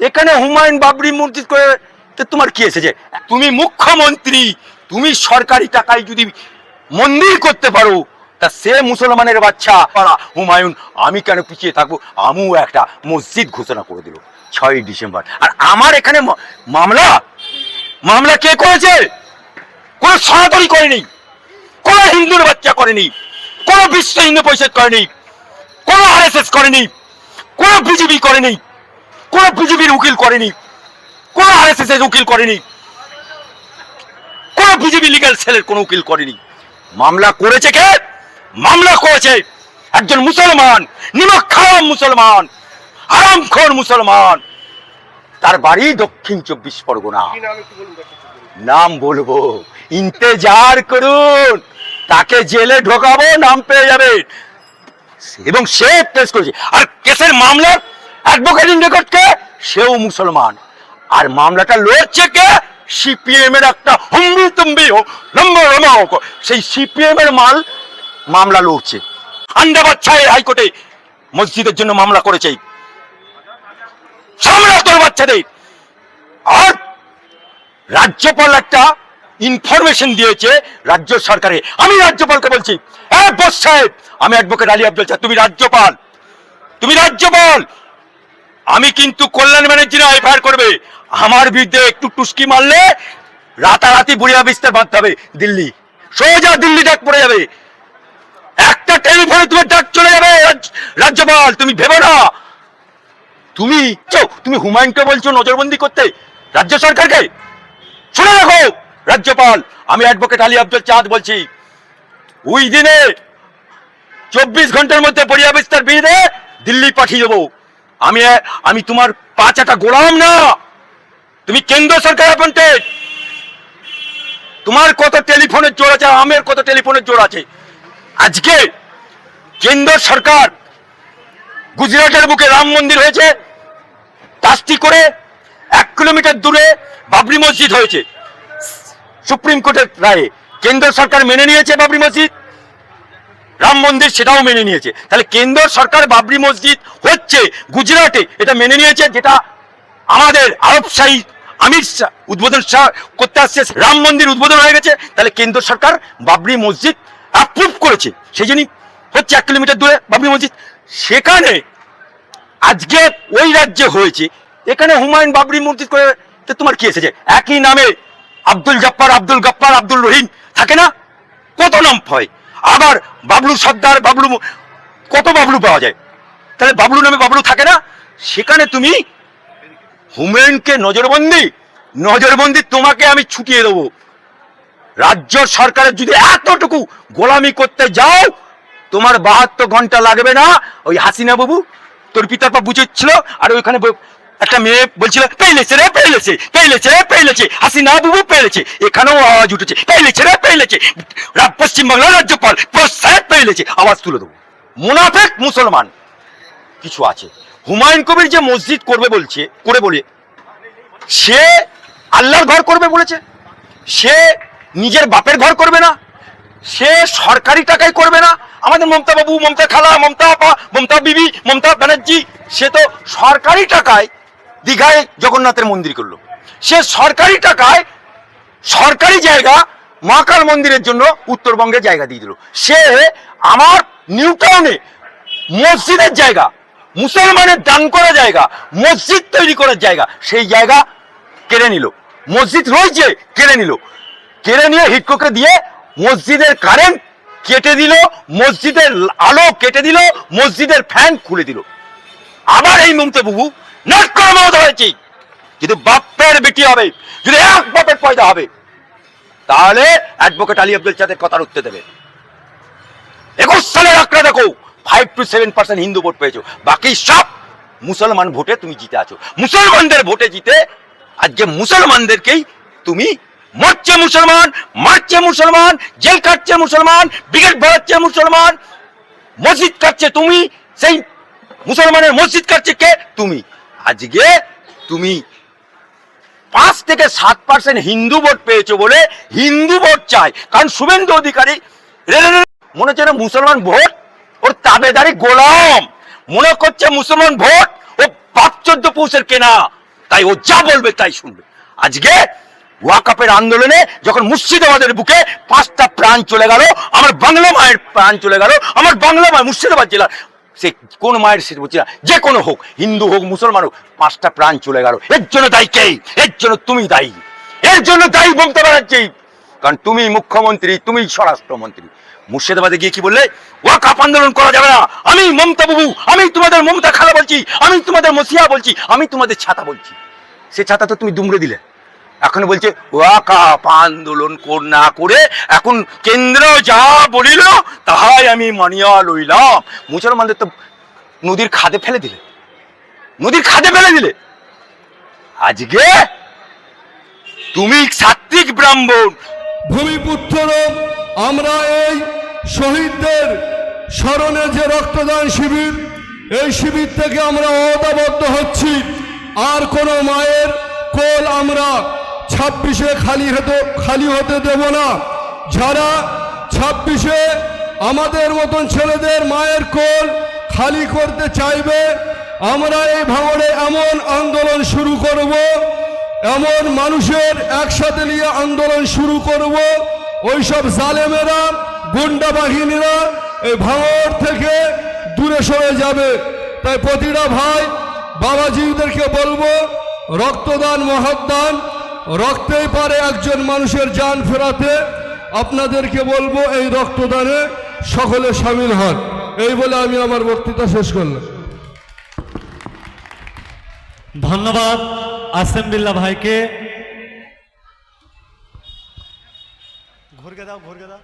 এখানে হুমায়ুন বাবরি মসজিদ করে তোমার কি এসেছে? তুমি মুখ্যমন্ত্রী, তুমি সরকারি টাকায় যদি মন্দির করতে পারো, তা সে মুসলমানের বাচ্চা হুমায়ুন, আমি কেন পিছিয়ে থাকব? আমিও একটা মসজিদ ঘোষণা করে দিল, ছয়ই ডিসেম্বর। আর আমার এখানে মামলা? মামলা কে করেছে? কোন সনাতনী করেনি কোন হিন্দুর বাচ্চা করেনি কোন বিশ্ব হিন্দু পরিষদ করেনি কোন আর এস এস করেনি কোন বিজেপি করেনি কোন বিজেপির উকিল করেনি কোন আরএসএস এর উকিল করেনি কোন বিজেপি লিগ্যাল সেলের কোন উকিল করেনি। মামলা করেছে কে? মামলা করেছে একজন মুসলমান নিমক খারাপ মুসলমান আরামখোর মুসলমান। তার বাড়ি দক্ষিণ চব্বিশ পরগনা। নাম বলব ইন্তেজার করুন তাকে জেলে ঢোকাবো নাম পেয়ে যাবে। এবং সে কেস করেছে। আর কেসের মামলার কে? সেও মুসলমান। আর মামলাটা লড়ছে কে? সিপিএম এর একটা তুম্বি সেই সিপিএম এর মাল মামলা লড়ছে। বাচ্চায় হাইকোর্টে মসজিদের জন্য মামলা করেছে। সামলা তোর বাচ্চাদের। আর রাজ্যপাল একটা ইনফরমেশন দিয়েছে রাজ্য সরকারে। আমি রাজ্যপালকে বলছি হ্যাঁ বস সাহেব, আমি অ্যাডভোকেট আলী আব্দুল তুমি রাজ্যপাল। তুমি রাজ্যপাল। আমি কিন্তু কল্যাণ ব্যানার্জি না এফআইআর করবে। আমার বিরুদ্ধে একটু টুস্কি মারলে রাতারাতি বুড়িয়া বিস্তার বাঁধতে হবে দিল্লি। সোজা দিল্লি ডাক পড়ে যাবে। একটা টেলিফোনে তোমার ডাক চলে যাবে, রাজ- রাজ্যপাল, তুমি ভেবো না। তুমি তুমি হুমায়ুনকে বলছো নজরবন্দি করতে, রাজ্য সরকারকে? শুনে রাখো, রাজ্যপাল, আমি অ্যাডভোকেট আলী আব্দুল চাঁদ বলছি। ওই দিনে চব্বিশ ঘণ্টার মধ্যে পরিয়া বিস্তার বিধে দিল্লি পাঠিয়ে দেবো। আমি আমি তোমার পাঁচাটা গোলাম না। তুমি কেন্দ্র সরকার অ্যাপয়েন্টেড তোমার কত টেলিফোনের জোর আছে, আমের কত টেলিফোনের জোর আছে। আজকে কেন্দ্র সরকার গুজরাটের বুকে রাম মন্দির হয়েছে কাজটি করে এক কিলোমিটার দূরে বাবরি মসজিদ হয়েছে। সুপ্রিম কোর্টের রায়ে। কেন্দ্র সরকার মেনে নিয়েছে বাবরি মসজিদ। রাম মন্দির সেটাও মেনে নিয়েছে। তাহলে কেন্দ্র সরকার বাবরি মসজিদ হচ্ছে গুজরাটে, এটা মেনে নিয়েছে যেটা আমাদের আরব শাহী আমির শাহ, উদ্বোধন শাহ করতে আসছে, রাম মন্দির উদ্বোধন হয়ে গেছে। তাহলে কেন্দ্র সরকার বাবরি মসজিদ অ্যাপ্রুভ করেছে। সেই জন্যই হচ্ছে এক কিলোমিটার দূরে বাবরি মসজিদ। সেখানে আজকে ওই রাজ্যে হয়েছে, এখানে হুমায়ুন বাবরি মসজিদ করে তোমার কি এসেছে? একই নামে আব্দুল জব্বার, আব্দুল গাপ্পার আব্দুল রহিম থাকে না? কত নাম হয়? আবার বাবলু সর্দার, বাবলু কত বাবলু পাওয়া যায়? তাহলে বাবলু নামে বাবলু থাকে না? সেখানে তুমি হুমায়ুনকে নজরবন্দি নজরবন্দি তোমাকে আমি ছুটিয়ে দেবো। রাজ্য সরকারের যদি এতটুকু গোলামি করতে যাও, তোমার বাহাত্তর ঘণ্টা লাগবে না। ওই হাসিনা বাবু, তোর পিতার পা বুঝেছিল, আর ওইখানে একটা মেয়ে বলছিল পেলেছে রে পেলেছে পেলেছে রে পেলেছে হাসিনা বাবু পেলেছে এখানেও আওয়াজ উঠেছে পেলেছে রে পেলেছে পশ্চিমবাংলার রাজ্যপাল প্রসাদ পেলেছে আওয়াজ তুলে দেবো। মুনাফেক মুসলমান। কিছু আছে। হুমায়ুন কবির যে মসজিদ করবে বলছে, করে বলে, সে আল্লাহর ঘর করবে বলেছে। সে নিজের বাপের ঘর করবে না। সে সরকারি টাকায় করবে না। আমাদের মমতা বাবু, মমতা খালা, মমতা আপা, মমতা বিবি, মমতা ব্যানার্জি, সে তো সরকারি টাকায় দীঘায় জগন্নাথের মন্দির করল। সে সরকারি টাকায় সরকারি জায়গা মহাকাল মন্দিরের জন্য উত্তরবঙ্গে জায়গা দিয়ে দিল। সে আমার নিউ টাউনে মসজিদের জায়গা, মুসলমানের দান করা জায়গা, মসজিদ তৈরি করার জায়গা, সেই জায়গা কেড়ে নিল। মসজিদ রয়েছে কেড়ে নিল। কেড়ে নিয়ে হিটকোকে দিয়ে মসজিদের কারেন্ট কেটে দিল, মসজিদের আলো কেটে দিল, মসজিদের ফ্যান খুলে দিল। আবার এই মমতা বাবু নাট করা মমতা হয়েছে। যদি বাপের বেটি হবে, যদি এক বাপের পয়দা হবে, তাহলে অ্যাডভোকেট আলী আব্দুল চাঁদের কথার উত্তর দেবে। একুশ সালের আঁকড়া দেখো five two seven percent Hindu vote পেয়েছ। বাকি সব মুসলমান ভোটে তুমি জিতে আছো। মুসলমানদের ভোটে জিতে আজকে মুসলমানদেরকেই তুমি মরছে মুসলমান, মারছে মুসলমান, জেল কাটছে মুসলমান, ব্রিগেড ভরাচ্ছে মুসলমান, মসজিদ কাটছে তুমি, সেই মুসলমানের মসজিদ কাটছে কে? তুমি। আজকে তুমি পাঁচ থেকে সাত পার্সেন্ট হিন্দু ভোট পেয়েছ বলে হিন্দু ভোট চাই। কারণ শুভেন্দু অধিকারী মনে হচ্ছে না মুসলমান ভোট? ওর তাবেদারি গোলাম। মনে করছে মুসলমান ভোট? ও পাঁচ চোদ্দ পুষের কেনা। তাই ও যা বলবে তাই শুনবে। আজকে ওয়াকাপের আন্দোলনে যখন মুর্শিদাবাদের বুকে পাঁচটা প্রাণ চলে গেল, আমার বাংলা মায়ের প্রাণ চলে গেল, আমার বাংলা মায়ের মুর্শিদাবাদ জেলা সে কোন মায়ের সে বলছি না। যে কোনো হোক, হিন্দু হোক, মুসলমান হোক, পাঁচটা প্রাণ চলে গেল। এর জন্য দায়ী কে? এর জন্য তুমি দায়ী। এর জন্য দায়ী মমতা ব্যানার্জি। কারণ তুমি মুখ্যমন্ত্রী, তুমি স্বরাষ্ট্রমন্ত্রী। মুর্শিদাবাদে গিয়ে কি বললে? ওয়াকাপ আন্দোলন করা যাবে না। আমি মমতা বাবু, আমি তোমাদের মমতা খালা বলছি, আমি তোমাদের মসিয়া বলছি, আমি তোমাদের ছাতা বলছি। সে ছাতা তো তুমি দুমড়ে দিলে। এখন বলছে ওয়াকাপ আন্দোলন না করে, এখন কেন্দ্র যা বলিল, তাহাই আমি মানিয়া লইলাম। মুসলমানদের তো নদীর খাদে ফেলে দিলে। নদীর খাদে ফেলে দিলে। আজকে তুমি সাত্বিক ব্রাহ্মণ। ভূমিপুত্র আমরা এই শহীদদের স্মরণে যে রক্তদান শিবির, এই শিবির থেকে আমরা অদাবদ্ধ হচ্ছি। আর কোনো মায়ের কোল আমরা ছাব্বিশে খালি হতে খালি হতে দেব না। যারা ছাব্বিশে আমাদের মতন ছেলেদের মায়ের কোল খালি করতে চাইবে, আমরা এই ভাঙড়ে এমন আন্দোলন শুরু করব, এমন মানুষের একসাথে নিয়ে আন্দোলন শুরু করব, ওইসব জালেমেরা, গুন্ডা বাহিনীরা এই ভাঙড় থেকে দূরে সরে যাবে। তাই প্রতিটা ভাই বাবাজিদেরকে বলব, রক্তদান, মহাদান রক্তেই পারে একজন মানুষের যান ফেরাতে। আপনাদেরকে বলব এই রক্তদানে সকলে সামিল হন। এই বলে আমি আমার বক্তৃতা শেষ করলাম। ধন্যবাদ আসেম বিল্লা ভাইকে। ঘুরকে দাও ঘুরকে দাও।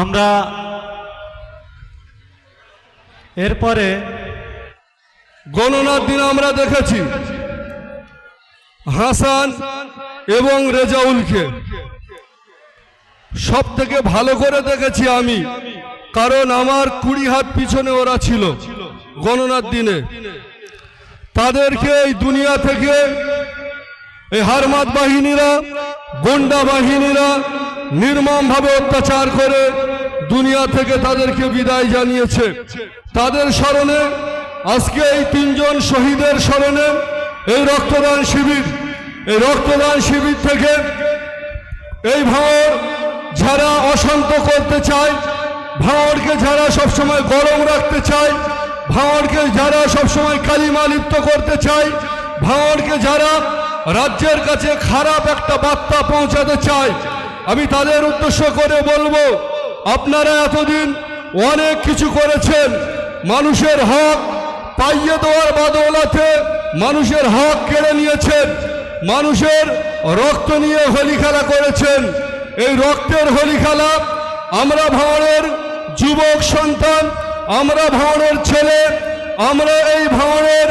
আমরা এরপরে গণনার দিন আমরা দেখেছি হাসান এবং রেজাউলকে। সব থেকে ভালো করে দেখেছি আমি, কারণ আমার কুড়ি হাত পিছনে ওরা ছিল গণনার দিনে। তাদেরকে এই দুনিয়া থেকে এই হারমাত বাহিনীরা, গুন্ডা বাহিনীরা নির্মমভাবে অত্যাচার করে দুনিয়া থেকে তাদেরকে বিদায় জানিয়েছে। তাদের স্মরণে, আজকে এই তিনজন শহীদের স্মরণে এই রক্তদান শিবির, এই রক্তদান শিবির থেকে এই ভাঁড় যারা অশান্ত করতে চায় ভাঁড়কে যারা সবসময় গরম রাখতে চায় ভাঁড়কে যারা সবসময় কালিমা লিপ্ত করতে চায় ভাঁড়কে যারা রাজ্যের কাছে খারাপ একটা বার্তা পৌঁছাতে চায় আমি তাদের উদ্দেশ্য করে বলব, আপনারা এতদিন অনেক কিছু করেছেন। মানুষের হক পাইয়ে দেওয়ার বদৌলতে মানুষের হক কেড়ে নিয়েছেন। মানুষের রক্ত নিয়ে হোলি খেলা করেছেন। এই রক্তের হোলি খেলা আমরা ভাঙড়ের যুবক সন্তান, আমরা ভাঙড়ের ছেলে, আমরা এই ভাঙড়ের